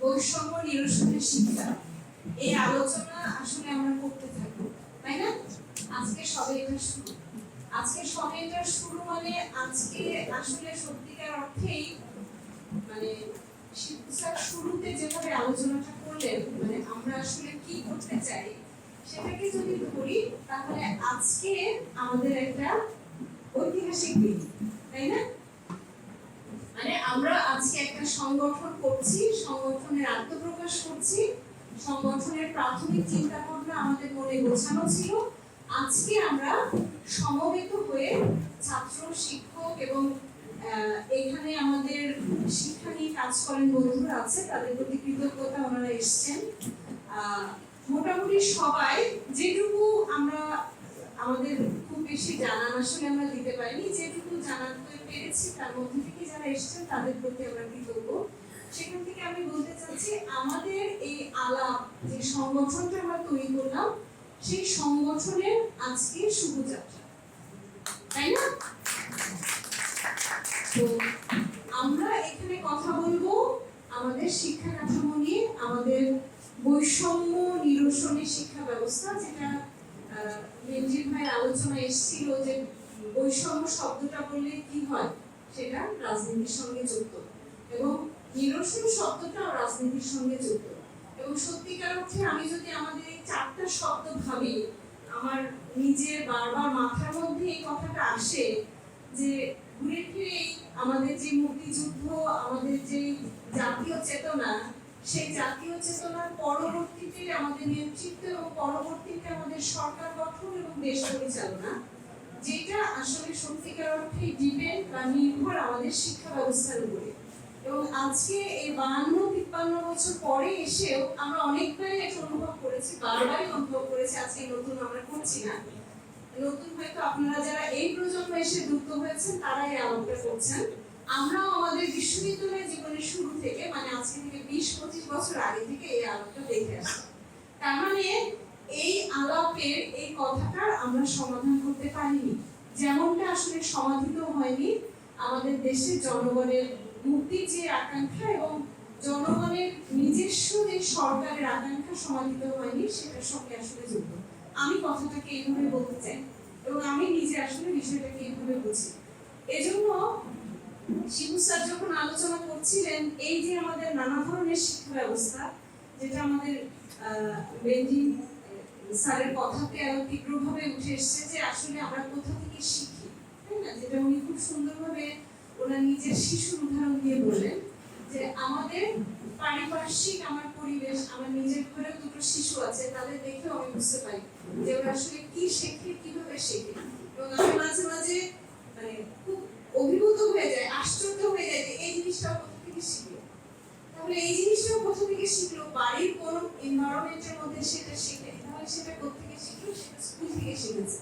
বৈষম্য নিরসনের শিক্ষা। এই আলোচনা আসলে আমরা করতে থাকব, তাই না? আজকে সবে এটা শুরু। আজকে সবে এটা শুরু মানে আজকে আসলে সত্যিকার অর্থেই মানে স্যার শুরুতে যেভাবে আলোচনাটা করলেন মানে আমরা আসলে কি করতে চাই সেটাকে যদি ধরি, তাহলে আজকে আমাদের একটা ঐতিহাসিক দিন, তাই না? মানে আমরা আজকে একটা সংগঠন করছি, সংগঠনের আত্মপ্রকাশ করছি, সংগঠনের প্রাথমিক চিন্তা ভাবনা আমাদের মনে গোছানো ছিল। আজকে আমরা সমবেত হয়ে ছাত্র, শিক্ষক এবং এখানে আমাদের শিক্ষা নিয়ে কাজ করেন বন্ধুরা আছে, তাদের প্রতি কৃতজ্ঞতা ওনারা এসছেন। মোটামুটি সবাই যেটুকু আমরা আমাদের খুব বেশি জানান আসলে আমরা দিতে পারিনি। যেটুকু জানাতে পেরেছি, তার মধ্যে থেকে যারা এসেছেন, তাদের প্রতি আমরা কৃতজ্ঞ। সেখান থেকে আমি বলতে চাচ্ছি, আমাদের এই আলাপ, যে সংগঠনটা আমরা তৈরি করলাম, সেই সংগঠনের আজকে শুভযাত্রা। তাই না? তো আমরা এখানে কথা বলব আমাদের শিক্ষা কাঠামো নিয়ে, আমাদের বৈষম্য নিরসনের শিক্ষা ব্যবস্থা, যেটা রঞ্জিত ভাইয়ের আলোচনা এসেছিল যে বৈষম্য শব্দটা বললে কি হয়? সেটা রাজনীতির সঙ্গে যুক্ত। এবং নিরসন শব্দটাও রাজনীতির সঙ্গে যুক্ত। এবং সত্যিকার অর্থে আমি যদি আমাদের এই চারটা শব্দ ভাবি, আমার নিজের বারবার মাথার মধ্যে এই কথাটা আসে যে ঘুরে ফিরেই আমাদের যে মুক্তিযুদ্ধ, আমাদের যে জাতীয় চেতনা সেই জাতীয় চেতনার পরবর্তীতে আমাদের নেতৃত্ব এবং পরবর্তীতে আমাদের সরকার গঠন এবং দেশ পরিচালনা, যেটা আসলে সত্যিকার অর্থে ডিপেন্ড বা নির্ভর আমাদের শিক্ষা ব্যবস্থার উপরে। এবং আজকে এই বাহান্ন তিপ্পান্ন বছর পরে এসেও আমরা অনেকবারই এটা অনুভব করেছি, বারবারই অনুভব করেছি, আজকে নতুন আমরা করছি না। নতুন হয়তো আপনারা যারা এই প্রজন্ম এসে যুক্ত হয়েছেন তারা এই আলোকটা করছেন। আমরাও আমাদের বিশ্ববিদ্যালয় জীবনের শুরু থেকে মানে আজকে থেকে বিশ, পঁচিশ বছর আগে থেকে এই আলোকটা দেখে আসছি। তার মানে এই আলাপের এই কথাটার আমরা সমাধান করতে পারিনি। যেমনটা আসলে সমাধিত হয়নি আমাদের দেশের জনগণের মুক্তির যে আকাঙ্ক্ষা এবং জনগণের নিজস্ব যে সরকারের আকাঙ্ক্ষা সমাধিত হয়নি, সেটার সঙ্গে আসলে যুক্ত। আমি কথাটাকে এইভাবে বলতে চাই এবং আমি নিজে আসলে বিষয়টাকে এইভাবে বুঝি। এজন্য শিবু স্যার যখন আলোচনা করছিলেন, এই যে আমাদের নানা ধরনের শিক্ষা ব্যবস্থা যেটা আমাদের স্যারের কথাতে আরও তীব্রভাবে উঠে এসছে যে আসলে আমরা কোথা থেকে শিখি, তাই না? যেটা উনি খুব সুন্দরভাবে ওনার নিজের শিশুর উদাহরণ দিয়ে বললেন যে আমাদের পারিপার্শ্বিক আমার পরিবেশ, আমার নিজের ঘরেও দুটো শিশু আছে, তাদের দেখেও আমি বুঝতে পারি যে ওরা আসলে কি শেখে, কীভাবে শেখে। এবং আমি মাঝে মাঝে মানে খুব অভিভূত হয়ে যায়, আশ্চর্য হয়ে যায় যে এই জিনিসটা কোথা থেকে শিখলো? তাহলে এই জিনিসটাও কোথা থেকে শিখলো? বাড়ির কোন এনভায়রনমেন্টের মধ্যে সেটা শিখে, তাহলে সেটা কোথা থেকে শিখলো? সেটা স্কুল থেকে শিখেছে।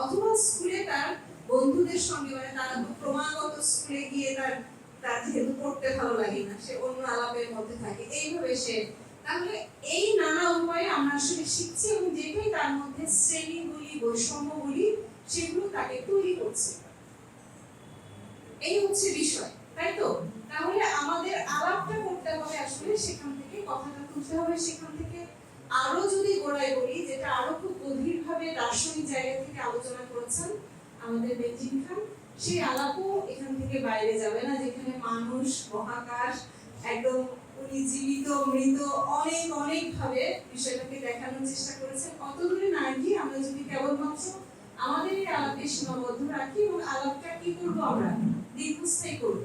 অথবা স্কুলে তার বন্ধুদের সঙ্গে মানে তারা ক্রমাগত স্কুলে গিয়ে তার তার যেহেতু পড়তে ভালো লাগে না, সে অন্য আলাপের মধ্যে থাকে, এইভাবে সে, তাহলে এই নানা উপায়ে আমরা আসলে শিখছি এবং যেটাই তার মধ্যে শ্রেণীগুলি, বৈষম্যগুলি, সেগুলো তাকে তৈরি করছে। এই হচ্ছে বিষয়, তাই তো? তাহলে আমাদের আলাপটা করতে হবে আসলে সেখান থেকে, কথাটা তুলতে হবে সেখান থেকে। আরও যদি গোড়ায় বলি, যেটা আরও খুব গভীরভাবে দার্শনিক জায়গা থেকে আলোচনা করেছেন আমাদের বেঞ্জিন খান, সেই আলাপও এখান থেকে বাইরে যাবে না, যেখানে মানুষ, মহাকাশ, একদম উনি জীবিত, মৃত, অনেক অনেক ভাবে বিষয়টাকে দেখানোর চেষ্টা করেছেন। কত দূরে না গিয়ে আমরা যদি কেবলমাত্র আমাদের এই আলাপে সীমাবদ্ধ রাখি এবং আলাপটা কি করব আমরা? দীর্ঘস্থায়ী করব।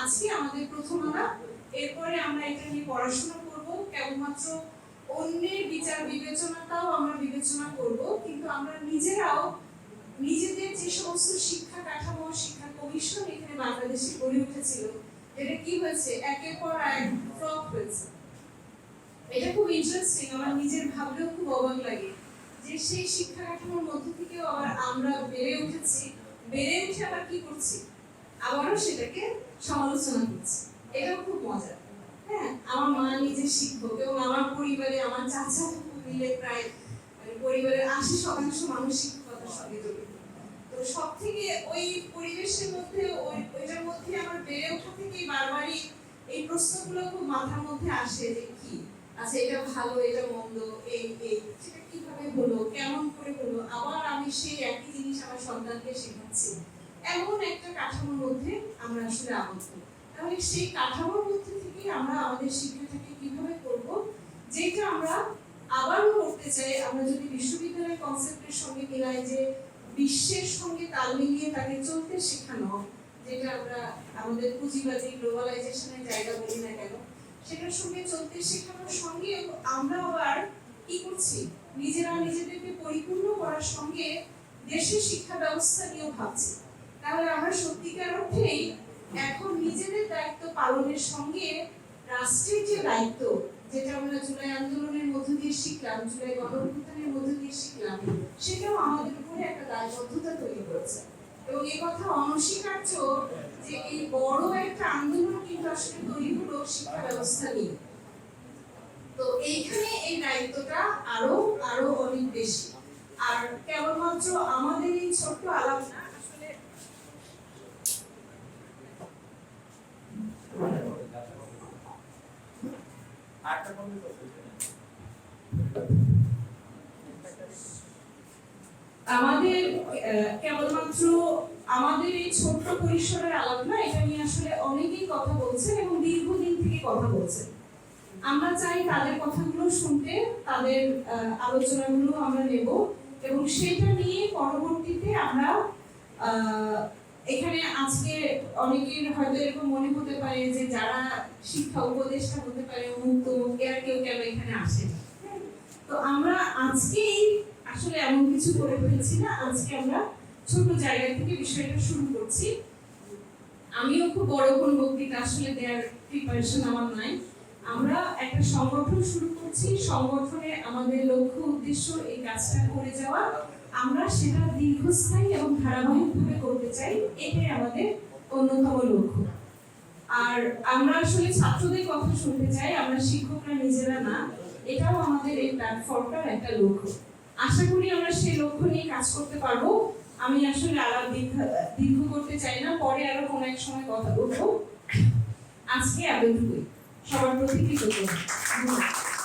আজকে আমাদের প্রথম আলাপ এরপরে আমরা এটা নিয়ে পড়াশোনা করব, কেবলমাত্র অন্যের বিচার বিবেচনাটাও আমরা বিবেচনা করব, কিন্তু আমরা নিজেরাও নিজেদের যে সমস্ত শিক্ষা কাঠামো, শিক্ষা কমিশন এখানে বাংলাদেশে গড়ে উঠেছিল এটা কি হয়েছে? একের পর এক ফ্লপ হয়েছে। এটা খুব ইন্টারেস্টিং আমার নিজের ভাবলেও খুব অবাক লাগে যে সেই শিক্ষা কাঠামোর মধ্য থেকেও আবার আমরা বেড়ে উঠেছি। বেড়ে উঠে আবার কি করছি? আবারও সেটাকে সমালোচনা করছি। এটাও খুব মজা হ্যাঁ আমার মা নিজে শিক্ষক এবং আমার পরিবারে, আমার চাচা মিলে প্রায় মানে পরিবারের আশি শতাংশ মানুষ শিক্ষকতার সঙ্গে জড়িত। তো সব থেকে ওই পরিবেশের মধ্যে, ওই, ওইটার মধ্যে আমার বেড়ে ওঠা থেকেই বারবারই এই প্রশ্নগুলো খুব মাথার মধ্যে আসে যে কি? আচ্ছা এটা ভালো, এটা মন্দ, এই এই, সেটা কীভাবে হলো, কেমন করে হলো? আবার আমি সেই একই জিনিস আমার সন্তানকে শেখাচ্ছি। এমন একটা কাঠামোর মধ্যে আমরা আসলে আবদ্ধ। তাহলে সেই কাঠামোর মধ্যে থেকে আমরা আমাদের শিক্ষাটাকে কীভাবে করব, যেটা আমরা আবারও করতে চাই, আমরা যদি বিশ্ববিদ্যালয়ের কনসেপ্টের সঙ্গে মিলাই যে বিশ্বের সঙ্গে তাল মিলিয়ে তাকে চলতে শেখানো, যেটা আমরা আমাদের পুঁজিবাদী গ্লোবালাইজেশনের জায়গা বলি না কেন, সেটার সঙ্গে চলতে শেখানোর সঙ্গে আমরা আবার কি করছি? নিজেরা নিজেদেরকে পরিপূর্ণ করার সঙ্গে দেশের শিক্ষা ব্যবস্থা নিয়েও ভাবছি। তাহলে আমরা সত্যিকার অর্থেই এখন নিজেদের দায়িত্ব পালনের সঙ্গে রাষ্ট্রের যে দায়িত্ব, যেটা আমরা জুলাই আন্দোলনের মধ্য দিয়ে শিখলাম, জুলাই গণঅভ্যুত্থানের মধ্য দিয়ে শিখলাম, সেটাও আমাদের উপরে একটা দায়বদ্ধতা তৈরি করেছে। এবং এই কথা অনস্বীকার্য যে এই বড় একটা আন্দোলন কিন্তু আসলে তৈরি হলো শিক্ষা ব্যবস্থা নিয়ে। তো এইখানে এই দায়িত্বটা আরও আরও অনেক বেশি। আর কেবলমাত্র আমাদের এই ছোট্ট আলাপ না আমাদের কেবলমাত্র আমাদের এই ছোট্ট পরিসরের আলাপ এটা নিয়ে আসলে অনেকেই কথা বলছেন এবং দীর্ঘদিন থেকে কথা বলছেন আমরা চাই তাদের কথাগুলো শুনতে, তাদের আলোচনাগুলো আমরা নেব এবং সেটা নিয়ে পরবর্তীতে আমরা এখানে আজকে অনেকের হয়তো এরকম মনে হতে পারে যে যারা শিক্ষা উপদেষ্টা হতে পারে অমুক তমুক এরা কেউ কেন এখানে আসে না। তো আমরা আজকেই আসলে এমন কিছু করে ফেলছি না, আজকে আমরা ছোট জায়গা থেকে বিষয়টা শুরু করছি। আমিও খুব বড় কোন বক্তৃতা আসলে দেওয়ার প্রিপারেশন আমার নাই। আমরা একটা সংগঠন শুরু করছি। সংগঠনে আমাদের লক্ষ্য, উদ্দেশ্য এই কাজটা করে যাওয়া। আমরা সেটা দীর্ঘস্থায়ী এবং ধারাবাহিকভাবে করতে চাই, এটাই আমাদের অন্যতম লক্ষ্য। আর আমরা আসলে ছাত্রদের কথা শুনতে চাই, আমরা শিক্ষকরা নিজেরা না। এটাও আমাদের এই প্ল্যাটফর্মটার একটা লক্ষ্য। আশা করি আমরা সেই লক্ষ্য নিয়ে কাজ করতে পারব। আমি আসলে আলাপ দীর্ঘ করতে চাই না, পরে আরও কোনো এক সময় কথা বলব। আজকে এতটুকুই সবার প্রতি কৃতজ্ঞ।